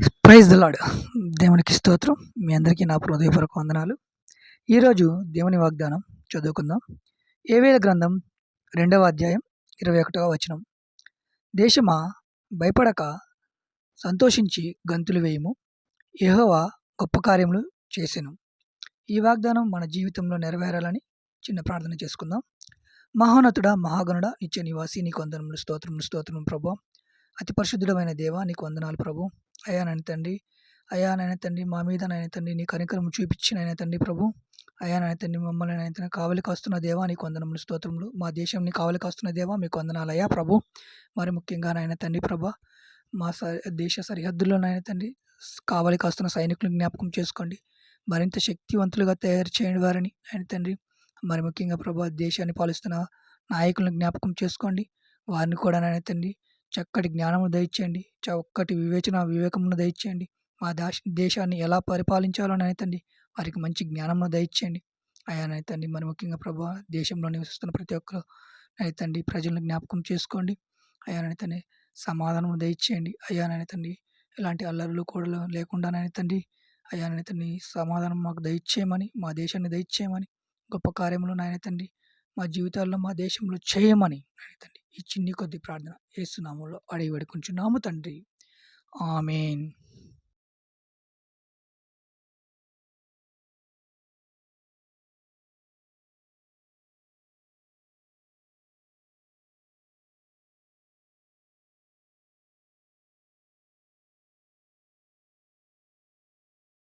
Praise the lord దేవునికి స్తోత్రం. మీ అందరికీ నా హృదయపూర్వక వందనాలు. ఈరోజు దేవుని వాగ్దానం చదువుకుందాం. ఏవేల గ్రంథం రెండవ అధ్యాయం ఇరవై ఒకటవ వచనం. దేశమా భయపడక సంతోషించి గంతులు వేయము. యెహోవా గొప్ప కార్యములు చేసెను. ఈ వాగ్దానం మన జీవితంలో నెరవేరాలని చిన్న ప్రార్థన చేసుకుందాం. మహోన్నతుడ మహాగణుడ నిత్య నివాసి నీకు వందనములు స్తోత్రములు స్తోత్రము ప్రభు. అతి పరిశుద్ధుడమైన దేవ నీకు వందనాలు ప్రభు. అయా నాయన తండ్రి అయా నాయన తండ్రి మా మీద నాయన తండ్రి నీ కనికరం చూపించిన ఆయన తండ్రి ప్రభు. అయా నాయన తండ్రి మమ్మల్ని నాయన తండ్రి కావలి కాస్తున్న దేవా నీకు వందనములు స్తోత్రములు. మా దేశంని కావలి కాస్తున్న దేవా మీకు వందనాలు అయ్యా ప్రభు. మరి ముఖ్యంగా నాయన తండ్రి ప్రభా మా స దేశ సరిహద్దుల్లో నాయన తండ్రి కావలి కాస్తున్న సైనికులను జ్ఞాపకం చేసుకోండి. మరింత శక్తివంతులుగా తయారు చేయండి వారిని ఆయన తండ్రి మరి ముఖ్యంగా ప్రభా దేశాన్ని పాలిస్తున్న నాయకులను జ్ఞాపకం చేసుకోండి. వారిని కూడా నాయన తండ్రి చక్కటి జ్ఞానము దయచేయండి. చక్కటి వివేచన వివేకమును దయచేయండి. మా దాశ దేశాన్ని ఎలా పరిపాలించాలో తండ్రి వారికి మంచి జ్ఞానమును దయచేయండి. అయ్యా తండ్రి మరి ముఖ్యంగా ప్రభు దేశంలో నివసిస్తున్న ప్రతి ఒక్కరు తండ్రి ప్రజలను జ్ఞాపకం చేసుకోండి. అయ్యా తండ్రి సమాధానం దయచేయండి. అయ్యా తండ్రి ఇలాంటి అల్లర్లు కూడా లేకుండా తండ్రి అయ్యా తండ్రి సమాధానం మాకు దయచేయమని మా దేశాన్ని దయచేయమని గొప్ప కార్యములు నాయన తండ్రి మా జీవితాల్లో మా దేశంలో చేయమని తండ్రి ఈ చిన్ని కొద్ది ప్రార్థన ఏసునామంలో అడిగి వేడుకుంటున్నాము తండ్రి. ఆమెన్.